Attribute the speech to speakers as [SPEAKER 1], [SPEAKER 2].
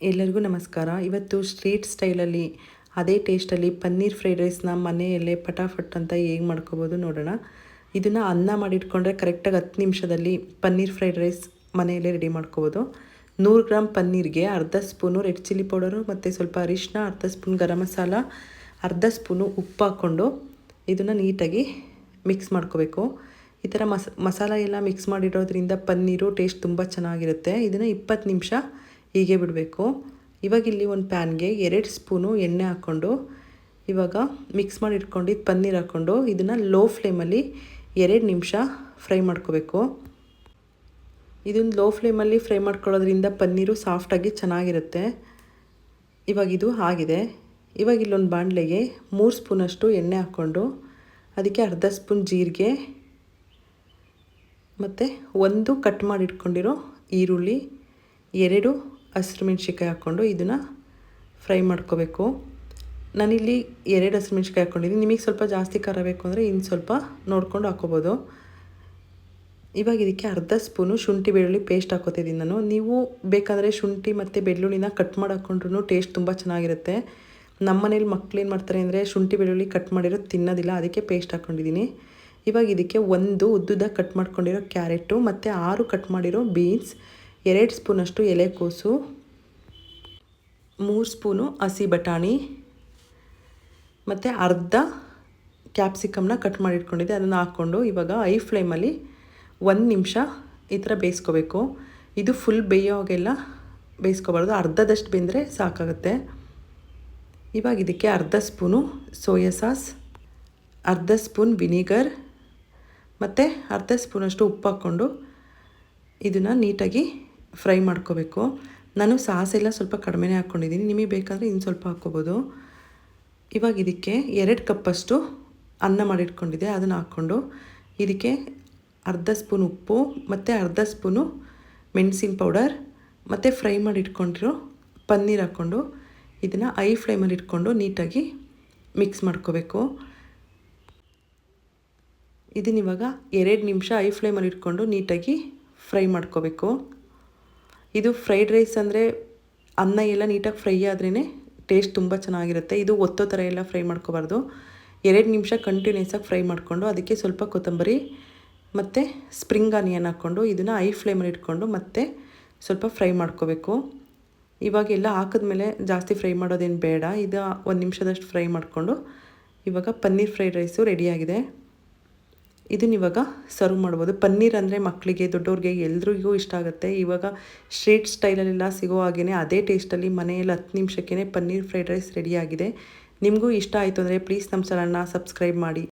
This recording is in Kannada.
[SPEAKER 1] ಎಲ್ಲರಿಗೂ ನಮಸ್ಕಾರ. ಇವತ್ತು ಸ್ಟ್ರೀಟ್ ಸ್ಟೈಲಲ್ಲಿ ಅದೇ ಟೇಸ್ಟಲ್ಲಿ ಪನ್ನೀರ್ ಫ್ರೈಡ್ ರೈಸ್ನ ಮನೆಯಲ್ಲೇ ಪಟಾಫಟ್ ಅಂತ ಹೇಗೆ ಮಾಡ್ಕೋಬೋದು ನೋಡೋಣ. ಇದನ್ನು ಅನ್ನ ಮಾಡಿಟ್ಕೊಂಡ್ರೆ ಕರೆಕ್ಟಾಗಿ ಹತ್ತು ನಿಮಿಷದಲ್ಲಿ ಪನ್ನೀರ್ ಫ್ರೈಡ್ ರೈಸ್ ಮನೆಯಲ್ಲೇ ರೆಡಿ ಮಾಡ್ಕೋಬೋದು. ನೂರು ಗ್ರಾಮ್ ಪನ್ನೀರ್ಗೆ ಅರ್ಧ ಸ್ಪೂನು ರೆಡ್ ಚಿಲ್ಲಿ ಪೌಡರು ಮತ್ತು ಸ್ವಲ್ಪ ಅರಿಶಿನ ಅರ್ಧ ಸ್ಪೂನ್ ಗರಂ ಮಸಾಲ, ಅರ್ಧ ಸ್ಪೂನು ಉಪ್ಪು ಹಾಕ್ಕೊಂಡು ಇದನ್ನು ನೀಟಾಗಿ ಮಿಕ್ಸ್ ಮಾಡ್ಕೋಬೇಕು. ಈ ಥರ ಮಸ, ಮಸಾಲ ಎಲ್ಲ ಮಿಕ್ಸ್ ಮಾಡಿರೋದ್ರಿಂದ ಪನ್ನೀರು ಟೇಸ್ಟ್ ತುಂಬ ಚೆನ್ನಾಗಿರುತ್ತೆ. ಇದನ್ನು ಇಪ್ಪತ್ತು ನಿಮಿಷ ಹೀಗೆ ಬಿಡಬೇಕು. ಇವಾಗ ಇಲ್ಲಿ ಒಂದು ಪ್ಯಾನ್ಗೆ ಎರಡು ಸ್ಪೂನು ಎಣ್ಣೆ ಹಾಕ್ಕೊಂಡು ಇವಾಗ ಮಿಕ್ಸ್ ಮಾಡಿ ಇಟ್ಕೊಂಡಿದ್ದು ಪನ್ನೀರ್ ಹಾಕ್ಕೊಂಡು ಇದನ್ನು ಲೋ ಫ್ಲೇಮಲ್ಲಿ ಎರಡು ನಿಮಿಷ ಫ್ರೈ ಮಾಡ್ಕೋಬೇಕು. ಇದೊಂದು ಲೋ ಫ್ಲೇಮಲ್ಲಿ ಫ್ರೈ ಮಾಡ್ಕೊಳ್ಳೋದ್ರಿಂದ ಪನ್ನೀರು ಸಾಫ್ಟಾಗಿ ಚೆನ್ನಾಗಿರುತ್ತೆ. ಇವಾಗ ಇದು ಆಗಿದೆ. ಇವಾಗ ಇಲ್ಲೊಂದು ಬಾಣಲೆಗೆ ಮೂರು ಸ್ಪೂನಷ್ಟು ಎಣ್ಣೆ ಹಾಕ್ಕೊಂಡು ಅದಕ್ಕೆ ಅರ್ಧ ಸ್ಪೂನ್ ಜೀರಿಗೆ ಮತ್ತು ಒಂದು ಕಟ್ ಮಾಡಿ ಇಟ್ಕೊಂಡಿರೋ ಈರುಳ್ಳಿ, ಎರಡು ಹಸಿರು ಮೆಣ್ಸಿನ್ಕಾಯಿ ಹಾಕ್ಕೊಂಡು ಇದನ್ನು ಫ್ರೈ ಮಾಡ್ಕೋಬೇಕು. ನಾನಿಲ್ಲಿ ಎರಡು ಹಸಿರು ಮೆಣ್ಸಿನ್ಕಾಯಿ ಹಾಕ್ಕೊಂಡಿದ್ದೀನಿ. ನಿಮಗೆ ಸ್ವಲ್ಪ ಜಾಸ್ತಿ ಖಾರ ಬೇಕು ಅಂದರೆ ಇನ್ನು ಸ್ವಲ್ಪ ನೋಡ್ಕೊಂಡು ಹಾಕ್ಕೋಬೋದು ಇವಾಗ ಇದಕ್ಕೆ ಅರ್ಧ ಸ್ಪೂನು ಶುಂಠಿ ಬೆಳ್ಳುಳ್ಳಿ ಪೇಸ್ಟ್ ಹಾಕೋತಿದ್ದೀನಿ ನಾನು. ನೀವು ಬೇಕಾದರೆ ಶುಂಠಿ ಮತ್ತು ಬೆಳ್ಳುಳ್ಳಿನ ಕಟ್ ಮಾಡಿ ಹಾಕ್ಕೊಂಡ್ರೂ ಟೇಸ್ಟ್ ತುಂಬ ಚೆನ್ನಾಗಿರುತ್ತೆ. ನಮ್ಮ ಮನೇಲಿ ಮಕ್ಳು ಏನು ಮಾಡ್ತಾರೆ ಅಂದರೆ ಶುಂಠಿ ಬೆಳ್ಳುಳ್ಳಿ ಕಟ್ ಮಾಡಿರೋ ತಿನ್ನೋದಿಲ್ಲ, ಅದಕ್ಕೆ ಪೇಸ್ಟ್ ಹಾಕ್ಕೊಂಡಿದ್ದೀನಿ ಇವಾಗ ಇದಕ್ಕೆ ಒಂದು ಉದ್ದುದ ಕಟ್ ಮಾಡ್ಕೊಂಡಿರೋ ಕ್ಯಾರೆಟು ಮತ್ತು ಆರು ಕಟ್ ಮಾಡಿರೋ ಬೀನ್ಸ್ ಎರಡು ಸ್ಪೂನಷ್ಟು ಎಲೆಕೋಸು ಮೂರು ಸ್ಪೂನು ಹಸಿ ಬಟಾಣಿ, ಮತ್ತು ಅರ್ಧ ಕ್ಯಾಪ್ಸಿಕಮ್ನ ಕಟ್ ಮಾಡಿ ಇಟ್ಕೊಂಡಿದ್ದೆ ಅದನ್ನು ಹಾಕ್ಕೊಂಡು ಇವಾಗ ಐ ಫ್ಲೇಮಲ್ಲಿ ಒಂದು ನಿಮಿಷ ಈ ಥರ ಬೇಯಿಸ್ಕೋಬೇಕು. ಇದು ಫುಲ್ ಬೇಯೋಗೆಲ್ಲ ಬೇಯಿಸ್ಕೋಬಾರ್ದು. ಅರ್ಧದಷ್ಟು ಬೆಂದರೆ ಸಾಕಾಗುತ್ತೆ. ಇವಾಗ ಇದಕ್ಕೆ ಅರ್ಧ ಸ್ಪೂನು ಸೋಯಾ ಸಾಸ್, ಅರ್ಧ ಸ್ಪೂನ್ ವಿನಿಗರ್, ಮತ್ತು ಅರ್ಧ ಸ್ಪೂನಷ್ಟು ಉಪ್ಪು ಹಾಕ್ಕೊಂಡು ಇದನ್ನು ನೀಟಾಗಿ ಫ್ರೈ ಮಾಡ್ಕೋಬೇಕು. ನಾನು ಸಾಸೆಲ್ಲ ಸ್ವಲ್ಪ ಕಡಿಮೆನೇ ಹಾಕ್ಕೊಂಡಿದ್ದೀನಿ. ನಿಮಗೆ ಬೇಕಾದರೆ ಇನ್ನು ಸ್ವಲ್ಪ ಹಾಕ್ಕೋಬೋದು. ಇವಾಗ ಇದಕ್ಕೆ ಎರಡು ಕಪ್ಪಷ್ಟು ಅನ್ನ ಮಾಡಿಟ್ಕೊಂಡಿದ್ದೆ. ಅದನ್ನು ಹಾಕ್ಕೊಂಡು ಇದಕ್ಕೆ ಅರ್ಧ ಸ್ಪೂನ್ ಉಪ್ಪು, ಮತ್ತು ಅರ್ಧ ಸ್ಪೂನು ಮೆಣಸಿನ ಪೌಡರ್, ಮತ್ತು ಫ್ರೈ ಮಾಡಿ ಇಟ್ಕೊಂಡಿರೋ ಪನ್ನೀರ್ ಹಾಕ್ಕೊಂಡು ಇದನ್ನು ಐ ಫ್ಲೇಮಲ್ಲಿ ಇಟ್ಕೊಂಡು ನೀಟಾಗಿ ಮಿಕ್ಸ್ ಮಾಡ್ಕೋಬೇಕು. ಇದನ್ನಿವಾಗ ಎರಡು ನಿಮಿಷ ಐ ಫ್ಲೇಮಲ್ಲಿ ಇಟ್ಕೊಂಡು ನೀಟಾಗಿ ಫ್ರೈ ಮಾಡ್ಕೋಬೇಕು. ಇದು ಫ್ರೈಡ್ ರೈಸ್ ಅಂದರೆ ಅನ್ನ ಎಲ್ಲ ನೀಟಾಗಿ ಫ್ರೈ ಆದ್ರೇ ಟೇಸ್ಟ್ ತುಂಬ ಚೆನ್ನಾಗಿರುತ್ತೆ. ಇದು ಒತ್ತೋ ಥರ ಎಲ್ಲ ಫ್ರೈ ಮಾಡ್ಕೋಬಾರ್ದು. ಎರಡು ನಿಮಿಷ ಕಂಟಿನ್ಯೂಸಾಗಿ ಫ್ರೈ ಮಾಡಿಕೊಂಡು ಅದಕ್ಕೆ ಸ್ವಲ್ಪ ಕೊತ್ತಂಬರಿ ಮತ್ತು ಸ್ಪ್ರಿಂಗ್ ಆನಿಯನ್ ಹಾಕ್ಕೊಂಡು ಇದನ್ನು ಐ ಫ್ಲೇಮಲ್ಲಿ ಇಟ್ಕೊಂಡು ಮತ್ತೆ ಸ್ವಲ್ಪ ಫ್ರೈ ಮಾಡ್ಕೋಬೇಕು. ಇವಾಗೆಲ್ಲ ಹಾಕಿದ್ಮೇಲೆ ಜಾಸ್ತಿ ಫ್ರೈ ಮಾಡೋದೇನು ಬೇಡ. ಇದು ಒಂದು ನಿಮಿಷದಷ್ಟು ಫ್ರೈ ಮಾಡಿಕೊಂಡು ಇವಾಗ ಪನ್ನೀರ್ ಫ್ರೈಡ್ ರೈಸು ರೆಡಿಯಾಗಿದೆ ಇದನ್ನ ಇವಾಗ ಸರ್ವ್ ಮಾಡ್ಬೋದು. ಪನ್ನೀರ್ ಅಂದರೆ ಮಕ್ಕಳಿಗೆ ದೊಡ್ಡವ್ರಿಗೆ ಎಲ್ರಿಗೂ ಇಷ್ಟ ಆಗುತ್ತೆ. ಇವಾಗ ಸ್ಟ್ರೀಟ್ ಸ್ಟೈಲಲ್ಲೆಲ್ಲ ಸಿಗೋ ಹಾಗೆಯೇ ಅದೇ ಟೇಸ್ಟಲ್ಲಿ ಮನೆಯಲ್ಲಿ ಹತ್ತು ನಿಮಿಷಕ್ಕೇ ಪನ್ನೀರ್ ಫ್ರೈಡ್ ರೈಸ್ ರೆಡಿಯಾಗಿದೆ ನಿಮಗೂ ಇಷ್ಟ ಆಯಿತು ಅಂದರೆ ಪ್ಲೀಸ್ ನಮ್ಮ ಚಾನಲ್ನ ಸಬ್ಸ್ಕ್ರೈಬ್ ಮಾಡಿ.